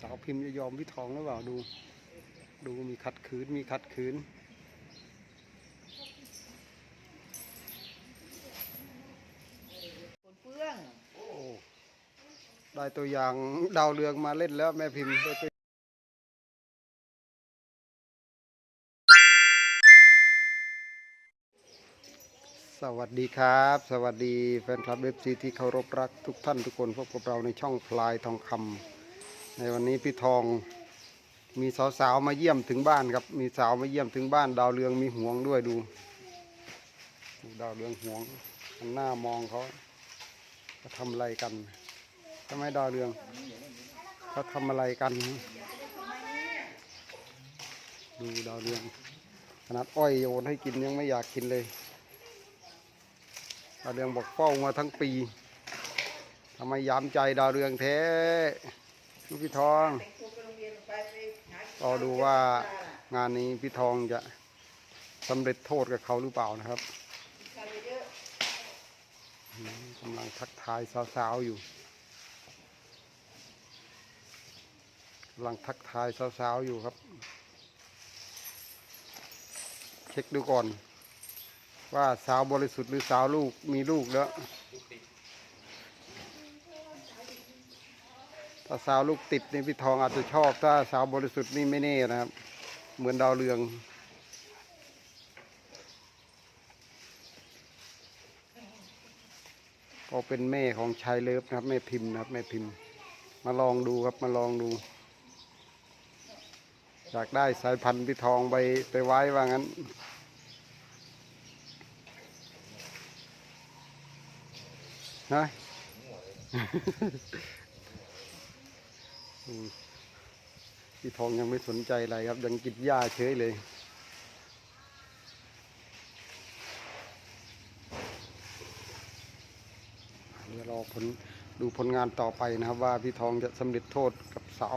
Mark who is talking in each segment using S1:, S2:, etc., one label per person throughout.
S1: สาวพิมพ์จะยอมพี่ทองหรือเปล่าดู ดูมีขัดขืนมีขัดขืน
S2: ฝนเปื้อง
S1: โอ้ได้ตัวอย่างดาวเรืองมาเล่นแล้วแม่พิมพ์ได้ตัวสวัสดีครับ สวัสดีแฟนคลับเอฟซีที่เคารพรักทุกท่านทุกคนพบกับเราในช่องพลายทองคำ ในวันนี้พี่ทองมีสาวๆมาเยี่ยมถึงบ้านครับ มีสาวมาเยี่ยมถึงบ้าน ดาวเรืองมีห่วงด้วยดู ดาวเรืองห่วงหนหน้ามองเขาเขาทำอะไรกันทำไมดาวเรืองเขาทำอะไรกัน ดูดาวเรืองขนาดอ้อยโยนให้กินยังไม่อยากกินเลยดาวเรืองบอกเฝ้ามาทั้งปีทำไมยามใจดาวเรืองแท้ ลูกพี่ทอง
S2: แต่งตัวไปโร
S1: อดูว่างานนี้พี่ทองจะสำเร็จโทษกับเขาหรือเปล่านะครับกำลังทักทายสาวๆอยู่กำลังทักทายสาวๆอยู่ครับ เช็คดูก่อน ว่าสาวบริสุทธิ์หรือสาวลูกมีลูกแล้ว ถ้าสาวลูกติดนี่พี่ทองอาจจะชอบ ถ้าสาวบริสุทธิ์นี่ไม่แน่นะครับ เหมือนดาวเรือง ก็เป็นแม่ของชายเลิฟนะครับ แม่พิมพ์นะครับ แม่พิมพ์ มาลองดูครับมาลองดูอยากได้สายพันธุ์พี่ทองไปไปไว้ว่างั้นนะ พี่ทองยังไม่สนใจอะไรครับ ยังกินหญ้าเฉยเลยเดี๋ยวรอผลดูผลงานต่อไปนะครับ ว่าพี่ทองจะสำเร็จโทษกับสาว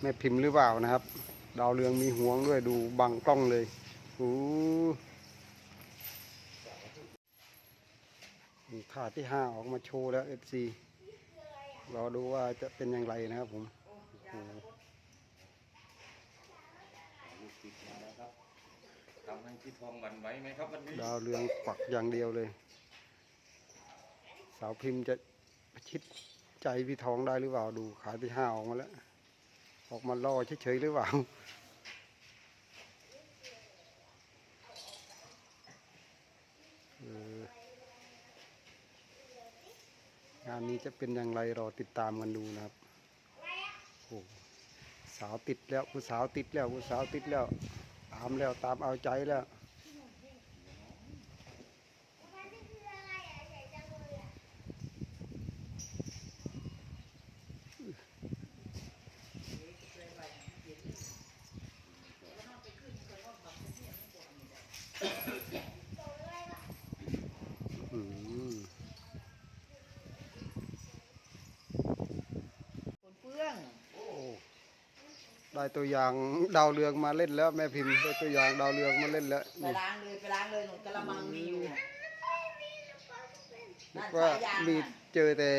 S1: แม่พิมพ์หรือเปล่านะครับ ดาวเรืองมีห่วงด้วยดูบังกล้องเลยโอ้นี่ถาดที่ห้าออกมาโชว์แล้วเอฟซีรอดูว่าจะเป็นอย่างไรนะครับผม โอ้โห
S3: ลูกติดมาแล้วครับทำให้พี่ทองหวั่นไหวไหมครับวันนี้
S1: ดาวเรืองปักอย่างเดียวเลย สาวพิมพ์จะประชิดใจพี่ทองได้หรือเปล่าดูขาที่ห้าออกมาแล้ว ออกมาล่อเฉยๆหรือเปล่าเอองานนี้จะเป็นอย่างไรรอติดตามกันดูนะครับโอ้ สาวติดแล้วผู้สาวติดแล้วผู้สาวติดแล้ว ตามแล้วตามเอาใจแล้ว อืม
S2: ๆฝนเปื้อง
S1: โอ้ ได้ตัวอย่างดาวเรืองมาเล่นแล้วแม่พิมพ์ได้ตัวอย่างดาวเรืองมาเล่นแล้ว
S2: ไป
S1: นี่
S2: ล้างเลยไปล้างเลยหนูกระมังมีอยู่นั่น
S1: ว่า
S2: สายยาง
S1: มี
S2: น่ะ
S1: เจอแต่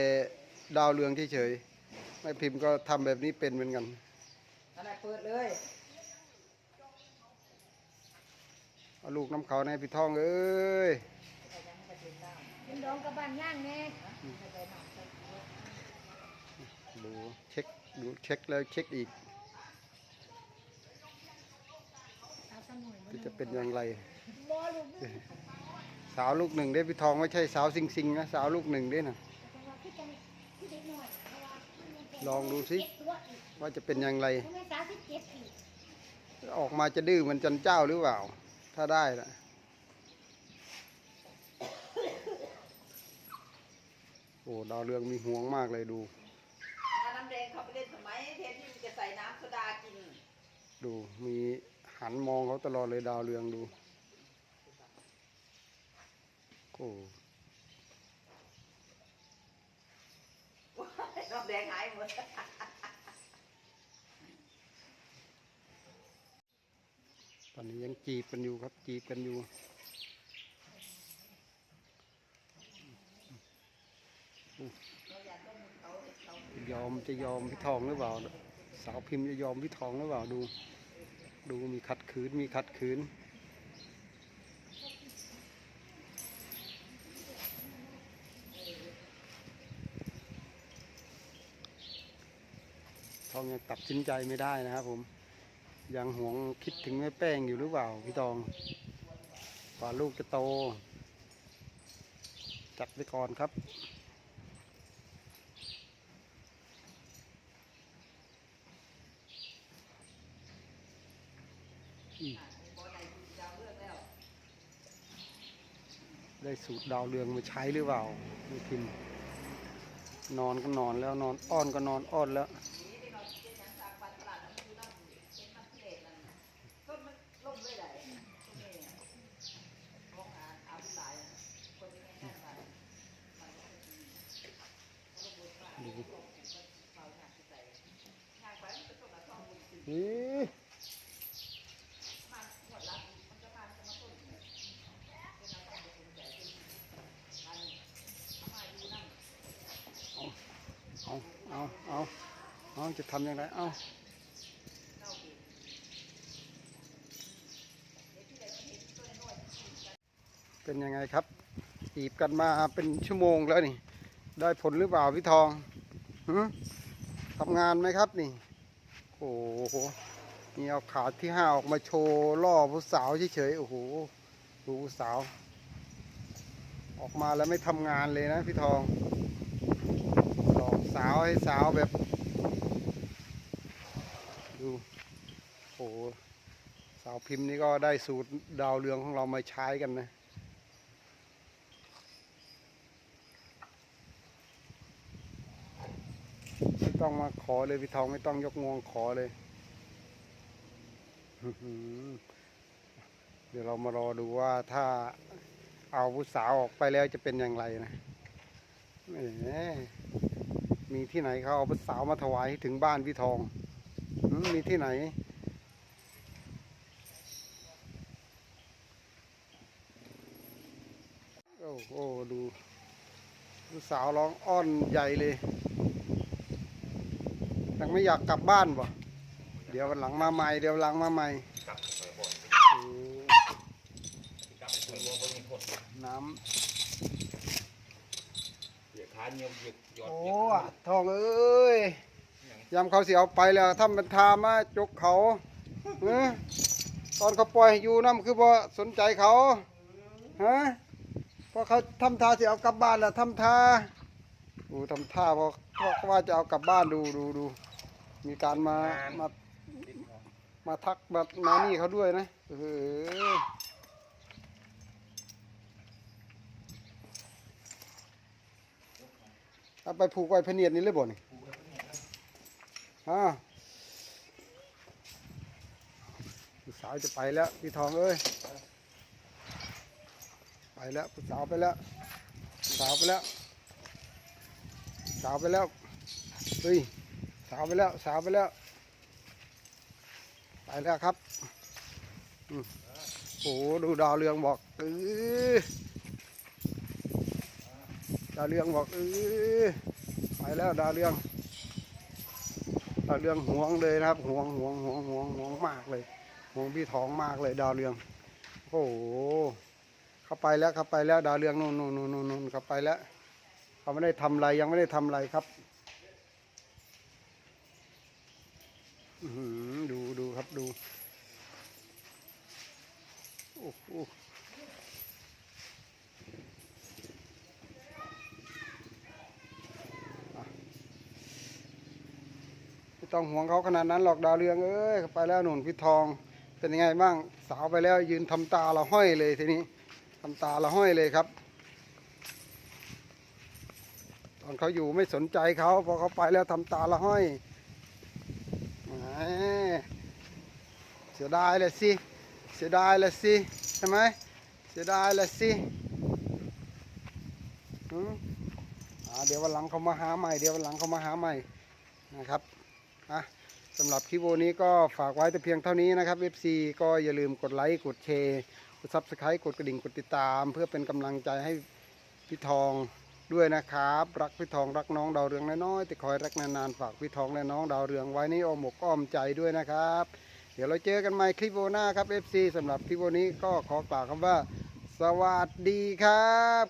S1: ดาวเรืองเฉยๆแม่พิมพ์ก็ทำแบบนี้เป็นเหมือนกัน
S2: นั่นแหละเปิดเลย
S1: เอาลูกน้ำเขาในพี่ทองเอ้ย
S4: เป็นดองกับบ้านย่างแน่
S1: ดูเช็คดูเช็คแล้วเช็คอีก
S4: สาวสมุน
S1: ที่ จะเป็นอย่างไร
S4: บ่ลูก
S1: สาวลูกหนึ่งได้พี่ทองไม่ใช่สาวซิงซิงๆนะสาวลูกหนึ่งได้นะ
S4: แต่ว่าพี่จังพี่เด็กหน่อยเพราะว่ามันเป็น
S1: ลองดูสิ
S4: เจ็ดตัวอีก
S1: ว่าจะเป็นอย่างไร
S4: ทำไมสาวสิบเจ็ดอีก
S1: ออกมาจะดื้อเหมันจันเจ้าหรือเปล่า ถ้าได้นะโอ้ดาวเรืองมีห่วงมากเลยดู
S2: ถ้าน้ำแดงเขาไปเล่นทำไมแทนที่มันจะใส่น้ำโซดากิน
S1: ดูมี หันมองเขาตลอดเลยดาวเรืองดูโอ้
S2: น้ำแดงหายหมด
S1: ตอนนี้ยังจีบกันอยู่ครับ จีบกันอยู่ยอมจะยอมพี่ทองหรือเปล่า สาวพิมพ์จะยอมพี่ทองหรือเปล่าดู ดูมีขัดขืนมีขัดขืน ทองยังตัดสินใจไม่ได้นะครับผม ยังหวงคิดถึงแม่แป้งอยู่หรือเปล่าพี่ตองกว่าลูกจะโต จัดไปก่อนครับ ได้สูตรดาวเรืองมาใช้หรือเปล่าไม่พิมนอนก็นอนแล้วนอนอ้อนก็นอนอ้อนแล้ว
S2: ต้ จะ
S1: ทำยังไงเอา
S2: เก้าเป็
S1: นยังไงครับอีบกันมาเป็นชั่วโมงแล้วนี่ ได้ผลหรือเปล่าพี่ทองทำงานไหมครับนี่ โอ้โหนี่เอาขาที่ห้าออกมาโชว์ล่อผู้สาวเฉยๆโอ้โหดูผู้สาว ออกมาแล้วไม่ทำงานเลยนะพี่ทองหลอกสาวให้สาวแบบ ดูโอ้โหสาว พิมพ์นี่ก็ได้สูตรดาวเรืองของเรามาใช้กันนะไม่ต้องมาขอเลยพี่ทองไม่ต้องยกงวงขอเลย เดี๋ยวเรามารอดูว่าถ้าเอาผู้สาวออกไปแล้วจะเป็นอย่างไรนะมมีที่ไหนเขาเอาผู้สาวมาถวายให้ถึงบ้านพี่ทอง มีที่ไหน โอ้โหดูสาวร้องอ้อนใหญ่เลย ยังไม่อยากกลับบ้านบ่เดี๋ยววันหลังมาใหม่ เดี๋ยวหลังมาใหม่
S3: กลับไปบ่อย
S1: โอ้
S3: กลับไปคนวัวคนมีคน
S1: น้
S3: เหยียดขาเหยียบเหยียดหยำอด
S1: โอ้
S3: เหยียด
S1: อะทองเอ้ยยำเขาเสียเอาไปแล้วทำเป็นทามาจกเขาเออตอนเขาปล่อยให้อยู่น้ำคือบ่าสนใจเขาฮะ พอเขาทำทาเสียเอากลับบ้านแล้วทำทาดูทำท่าพอพอว่าจะเอากลับบ้านดูดูดูมีการมามามาทักมามานี่เขาด้วยนะเออเอาไปผูกไว้พเนียดนี่เลยบ่นี่ฮะสาวจะไปแล้วพี่ทองเอ้ย แล้วสาวไปแล้ว สาวไปแล้ว สาวไปแล้วเฮ้ยสาวไปแล้วสาวไปแล้วไปแล้วครับโอ้โหดูดาวเรืองบอกเออดาวเรืองบอกเออไปแล้วดาวเรืองดาวเรืองห่วงเลยนะครับห่วงห่วงห่วงห่วงห่วงมากเลยห่วงพี่ท้องมากเลยดาวเรืองโอ้โห เข้าไปแล้วเข้าไปแล้วดาวเรืองนู่นนู่นนู่นนู่นเข้าไปแล้วเขาไม่ได้ทำอะไรยังไม่ได้ทำอะไรครับดูดูครับดูโอ้โหไม่ต้องห่วงเขาขนาดนั้นหรอกดาวเรืองเอ้ยไปแล้วหนุนพี่ทอง เป็นยังไงบ้างสาวไปแล้วยืนทำตาละห้อยเลยทีนี้ ทำตาละห้อยเลยครับ ตอนเขาอยู่ไม่สนใจเขาพอเขาไปแล้วทำตาละห้อยเสียดายเลยสิเสียดายเลยสิใช่ไหมเสียดายเลยสิเดี๋ยววันหลังเขามาหาใหม่เดี๋ยววันหลังเขามาหาใหม่นะครับอะสำหรับคลิปวันนี้ก็ฝากไว้แต่เพียงเท่านี้นะครับ FC ก็อย่าลืมกดไลค์กดแชร์ ซับสไครต์กดกระดิ่งกดติดตาม เพื่อเป็นกำลังใจให้พี่ทองด้วยนะครับ รักพี่ทองรักน้องดาวเรืองน้อยๆแต่คอยรักนานๆฝากพี่ทองและน้องดาวเรืองไว้นอ้อมอกอ้อมใจด้วยนะครับ เดี๋ยวเราเจอกันใหม่คลิปโบหน้าครับ FC สำหรับคลิปวันนี้ก็ขอกล่าวคำว่า สวัสดีครับ